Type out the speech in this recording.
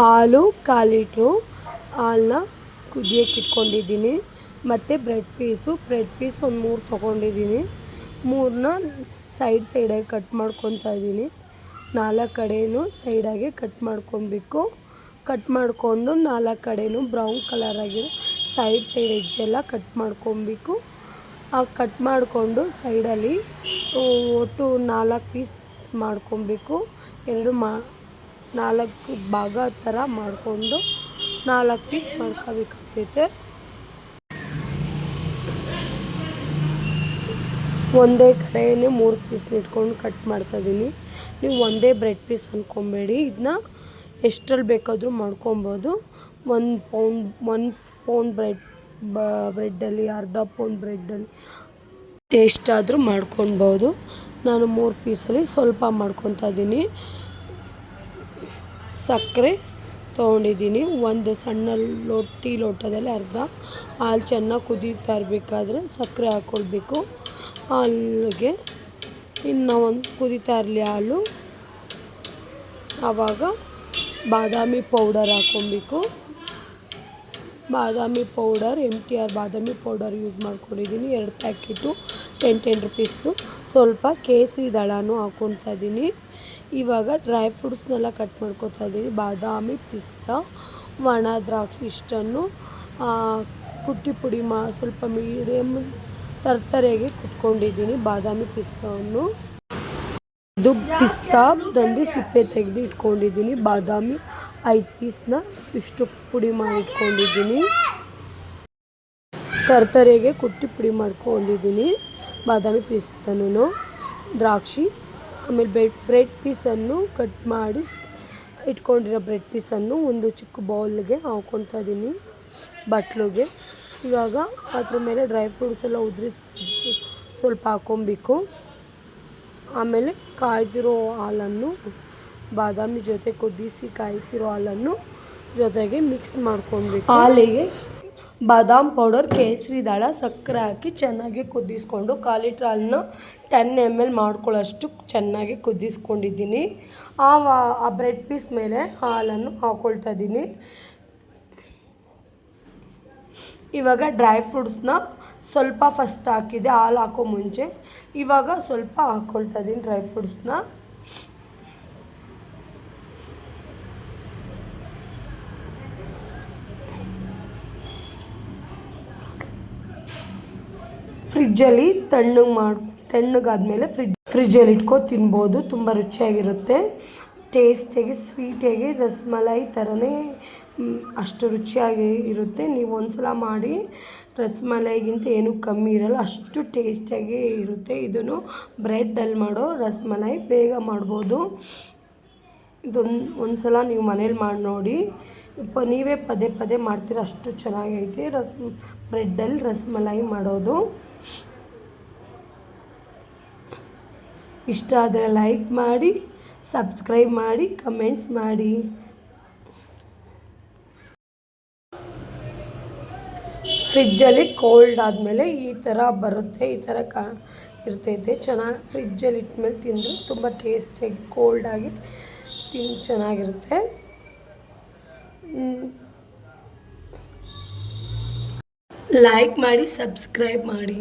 ಹಾಲು ಕಾಲು ಲೀಟ್ರು ಹಾಲನ್ನ ಕುದಿಯೋಕೆ ಇಟ್ಕೊಂಡಿದ್ದೀನಿ. ಮತ್ತು ಬ್ರೆಡ್ ಪೀಸು ಬ್ರೆಡ್ ಪೀಸ್ ಒಂದು ಮೂರು ತೊಗೊಂಡಿದ್ದೀನಿ. ಮೂರನ್ನ ಸೈಡ್ ಸೈಡಾಗಿ ಕಟ್ ಮಾಡ್ಕೊತಾ ಇದ್ದೀನಿ. ನಾಲ್ಕು ಕಡೆಯೂ ಸೈಡಾಗಿ ಕಟ್ ಮಾಡ್ಕೊಬೇಕು. ಕಟ್ ಮಾಡಿಕೊಂಡು ನಾಲ್ಕು ಕಡೆಯೂ ಬ್ರೌನ್ ಕಲರ್ ಸೈಡ್ ಸೈಡ್ ಹೆಜ್ಜೆಲ್ಲ ಕಟ್ ಮಾಡ್ಕೊಬೇಕು. ಆ ಕಟ್ ಮಾಡಿಕೊಂಡು ಸೈಡಲ್ಲಿ ಒಟ್ಟು ನಾಲ್ಕು ಪೀಸ್ ಮಾಡ್ಕೊಬೇಕು. ಎರಡು ಮಾ ನಾಲ್ಕು ಭಾಗ ಥರ ಮಾಡಿಕೊಂಡು ನಾಲ್ಕು ಪೀಸ್ ಮಾಡ್ಕೋಬೇಕಾಗ್ತೈತೆ. ಒಂದೇ ಕಡೆಯೇ ಮೂರು ಪೀಸ್ನ ಇಟ್ಕೊಂಡು ಕಟ್ ಮಾಡ್ತಾಯಿದ್ದೀನಿ. ನೀವು ಒಂದೇ ಬ್ರೆಡ್ ಪೀಸ್ ಅಂದ್ಕೊಬೇಡಿ ಇದನ್ನ ಎಷ್ಟರಲ್ಲಿ ಬೇಕಾದರೂ ಮಾಡ್ಕೊಬೋದು. ಒಂದು ಪೌಂಡ್ ಒನ್ ಪೌಂಡ್ ಬ್ರೆಡ್ ಬ ಬ್ರೆಡ್ಡಲ್ಲಿ ಅರ್ಧ ಪೌಂಡ್ ಬ್ರೆಡ್ಡಲ್ಲಿ ಎಷ್ಟಾದರೂ ಮಾಡ್ಕೊಳ್ಬೋದು. ನಾನು ಮೂರು ಪೀಸಲ್ಲಿ ಸ್ವಲ್ಪ ಮಾಡ್ಕೊತಾ ಇದ್ದೀನಿ ಸಕ್ಕರೆ ತೊಗೊಂಡಿದ್ದೀನಿ. ಒಂದು ಸಣ್ಣ ಲೋಟಿ ಲೋಟದಲ್ಲಿ ಅರ್ಧ ಹಾಲು ಚೆನ್ನಾಗಿ ಕುದೀತಾ ಇರಬೇಕಾದ್ರೆ ಸಕ್ಕರೆ ಹಾಕ್ಕೊಳ್ಬೇಕು ಹಾಲಿಗೆ ಇನ್ನು ಒಂದು ಕುದಿತಾ ಇರಲಿ ಹಾಲು. ಆವಾಗ ಬಾದಾಮಿ ಪೌಡರ್ ಹಾಕ್ಕೊಬೇಕು ಬಾದಾಮಿ ಪೌಡರ್ ಎಂ ಟಿ ಆರ್ ಬಾದಾಮಿ ಪೌಡರ್ ಯೂಸ್ ಮಾಡ್ಕೊಂಡಿದ್ದೀನಿ. ಎರಡು ಪ್ಯಾಕೆಟು, ಟೆನ್ ಟೆನ್ ರುಪೀಸ್ದು. ಸ್ವಲ್ಪ ಕೇಸರಿ ದಳನೂ ಹಾಕ್ಕೊತಾ ಇದ್ದೀನಿ. ಇವಾಗ ಡ್ರೈ ಫ್ರೂಟ್ಸ್ನೆಲ್ಲ ಕಟ್ ಮಾಡ್ಕೊತಾ ಇದ್ದೀನಿ. ಬಾದಾಮಿ ಪಿಸ್ತಾ, ಒಣ ದ್ರಾಕ್ಷಿ ಇಷ್ಟನ್ನು ಕುಟ್ಟಿ ಪುಡಿ ಮಾ, ಸ್ವಲ್ಪ ಮೀಡಿಯಮ್ ತರ್ತರೆಗೆ ಕುಟ್ಕೊಂಡಿದ್ದೀನಿ ಬಾದಾಮಿ ಪಿಸ್ತಾವನ್ನು. ಇದು ಪಿಸ್ತಾ ತಂದು ಸಿಪ್ಪೆ ತೆಗೆದು ಇಟ್ಕೊಂಡಿದ್ದೀನಿ. ಬಾದಾಮಿ ಐದು ಪೀಸ್ನ ಇಷ್ಟು ಪುಡಿ ಮಾಡಿ ಇಟ್ಕೊಂಡಿದ್ದೀನಿ. ತರ್ತರೆಗೆ ಕುಟ್ಟಿ ಪುಡಿ ಮಾಡ್ಕೊಂಡಿದ್ದೀನಿ. ಬಾದಾಮಿ ಪಿಸ್ತಾನು ದ್ರಾಕ್ಷಿ ಆಮೇಲೆ ಬ್ರೆಡ್ ಬ್ರೆಡ್ ಪೀಸನ್ನು ಕಟ್ ಮಾಡಿ ಇಟ್ಕೊಂಡಿರೋ ಬ್ರೆಡ್ ಪೀಸನ್ನು ಒಂದು ಚಿಕ್ಕ ಬೌಲ್ಗೆ ಹಾಕ್ಕೊತಾ ಇದ್ದೀನಿ ಬಟ್ಲಿಗೆ. ಇವಾಗ ಅದ್ರ ಮೇಲೆ ಡ್ರೈ ಫ್ರೂಟ್ಸ್ ಎಲ್ಲ ಉದುರಿಸ್ ಸ್ವಲ್ಪ ಹಾಕ್ಕೊಬೇಕು ಆಮೇಲೆ ಕಾಯ್ದಿರೋ ಹಾಲನ್ನು, ಬಾದಾಮಿ ಜೊತೆ ಕುದಿಸಿ ಕಾಯಿಸಿರೋ ಹಾಲನ್ನು ಜೊತೆಗೆ ಮಿಕ್ಸ್ ಮಾಡ್ಕೊಬೇಕು ಹಾಲಿಗೆ ಬಾದಾಮ್ ಪೌಡರ್ ಕೇಸರಿ ದಾಳ ಸಕ್ಕರೆ ಹಾಕಿ ಚೆನ್ನಾಗಿ ಕುದಿಸ್ಕೊಂಡು ಕಾಲು ಹಾಲನ್ನ ಟೆನ್ ಎಂ ಎಲ್ ಮಾಡ್ಕೊಳ್ಳೋಷ್ಟು ಚೆನ್ನಾಗಿ ಕುದಿಸ್ಕೊಂಡಿದ್ದೀನಿ. ಆ ಆ ಬ್ರೆಡ್ ಪೀಸ್ ಮೇಲೆ ಹಾಲನ್ನು ಹಾಕ್ಕೊಳ್ತಾ ಇದ್ದೀನಿ. ಇವಾಗ ಡ್ರೈ ಫ್ರೂಟ್ಸ್ನ ಸ್ವಲ್ಪ ಫಸ್ಟ್ ಹಾಕಿದೆ, ಹಾಲು ಹಾಕೋ ಮುಂಚೆ. ಇವಾಗ ಸ್ವಲ್ಪ ಹಾಕ್ಕೊಳ್ತಾ ಇದ್ದೀನಿ ಡ್ರೈ ಫ್ರೂಟ್ಸ್ನ ಫ್ರಿಜ್ಜಲ್ಲಿ ತಣ್ಣಗೆ ಮಾಡಿ, ತಣ್ಣಗಾದ್ಮೇಲೆ ಫ್ರಿಜ್, ಫ್ರಿಜ್ಜಲ್ಲಿ ಇಟ್ಕೊ ತಿನ್ಬೋದು. ತುಂಬ ರುಚಿಯಾಗಿರುತ್ತೆ. ಟೇಸ್ಟಿಯಾಗಿ, ಸ್ವೀಟಿಯಾಗಿ, ರಸ್ಮಲಾಯಿ ಥರನೇ ಅಷ್ಟು ರುಚಿಯಾಗಿ ಇರುತ್ತೆ. ನೀವು ಒಂದು ಸಲ ಮಾಡಿ, ರಸ್ಮಲಾಯಿಗಿಂತ ಏನೂ ಕಮ್ಮಿ ಇರಲ್ಲ, ಅಷ್ಟು ಟೇಸ್ಟಿಯಾಗಿ ಇರುತ್ತೆ. ಇದನ್ನು ಬ್ರೆಡ್ಡಲ್ಲಿ ಮಾಡೋ ರಸ್ಮಲಾಯಿ ಬೇಗ ಮಾಡ್ಬೋದು. ಇದೊಂದು ಒಂದು ಸಲ ನೀವು ಮನೇಲಿ ಮಾಡಿ ನೋಡಿ. ಪ ನೀವೇ ಪದೇ ಪದೇ ಮಾಡ್ತೀರ? ಅಷ್ಟು ಚೆನ್ನಾಗೈತೆ. ರಸ್, ಬ್ರೆಡ್ಡಲ್ಲಿ ರಸ್ಮಲಾಯಿ ಮಾಡೋದು. ಇಷ್ಟ ಆದರೆ ಲೈಕ್ ಮಾಡಿ, ಸಬ್ಸ್ಕ್ರೈಬ್ ಮಾಡಿ, ಕಮೆಂಟ್ಸ್ ಮಾಡಿ. ಫ್ರಿಜ್ಜಲ್ಲಿ ಕೋಲ್ಡ್ ಆದಮೇಲೆ ಈ ಥರ ಬರುತ್ತೆ, ಈ ಥರ ಕಾ, ಇರ್ತೈತೆ. ಚೆನ್ನಾಗಿ ಫ್ರಿಜ್ಜಲ್ಲಿ ಇಟ್ಮೇಲೆ ತಿಂದರೆ ತುಂಬ ಟೇಸ್ಟಿಯಾಗಿ ಕೋಲ್ಡಾಗಿ ತಿಂದು ಚೆನ್ನಾಗಿರುತ್ತೆ. ಲೈಕ್ ಮಾಡಿ ಸಬ್ಸ್ಕ್ರೈಬ್ ಮಾಡಿ.